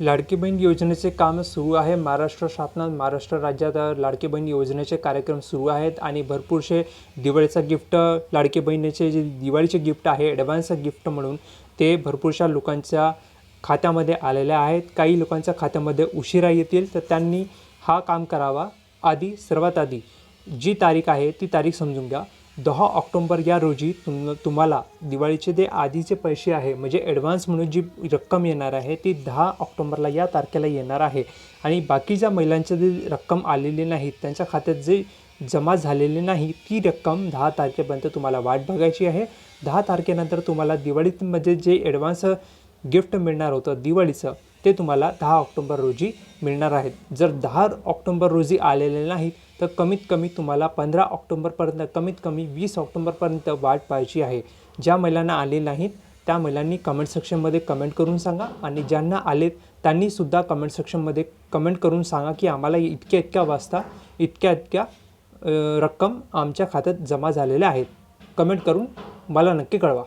लाडकी बहीण योजनेचे काम सुरू आहे. महाराष्ट्र शासनात महाराष्ट्र राज्यात लाडकी बहीण योजनेचे कार्यक्रम सुरू आहेत आणि भरपूरसे दिवाळीचा गिफ्ट लाडकी बहिणीचे जे दिवाळीचे गिफ्ट आहे ॲडव्हान्स गिफ्ट म्हणून ते भरपूरशा लोकांच्या खात्यामध्ये आलेल्या आहेत. काही लोकांच्या खात्यामध्ये उशिरा येतील तर त्यांनी हा काम करावा. आधी सर्वात आधी जी तारीख आहे ती तारीख समजून घ्या. दहा ऑक्टोंबर या रोजी तुम तुम्हाला दिवाळीचे जे आधीचे पैसे आहे म्हणजे ॲडव्हान्स म्हणून जी रक्कम येणार आहे ती दहा ऑक्टोंबरला या तारखेला येणार आहे. आणि बाकीच्या महिलांच्या जे रक्कम आलेली नाही त्यांच्या खात्यात जे जमा झालेली नाही ती रक्कम दहा तारखेपर्यंत तुम्हाला वाट बघायची आहे. दहा तारखेनंतर तुम्हाला दिवाळीमध्ये जे ॲडव्हान्स गिफ्ट मिळणार होतं दिवाळीचं ते तुम्हाला दहा ऑक्टोंबर रोजी मिळणार आहेत. जर दहा ऑक्टोंबर रोजी आलेले नाहीत तर कमीत कमी तुम्हाला पंधरा ऑक्टोंबरपर्यंत कमीत कमी वीस ऑक्टोंबरपर्यंत वाट पाहायची आहे. ज्या महिलांना आले नाहीत त्या महिलांनी कमेंट सेक्शनमध्ये कमेंट करून सांगा आणि ज्यांना आलेत त्यांनीसुद्धा कमेंट सेक्शनमध्ये कमेंट करून सांगा की आम्हाला इतक्या इतक्या वाजता इतक्या इतक्या रक्कम आमच्या खात्यात जमा झालेल्या आहेत. कमेंट करून मला नक्की कळवा.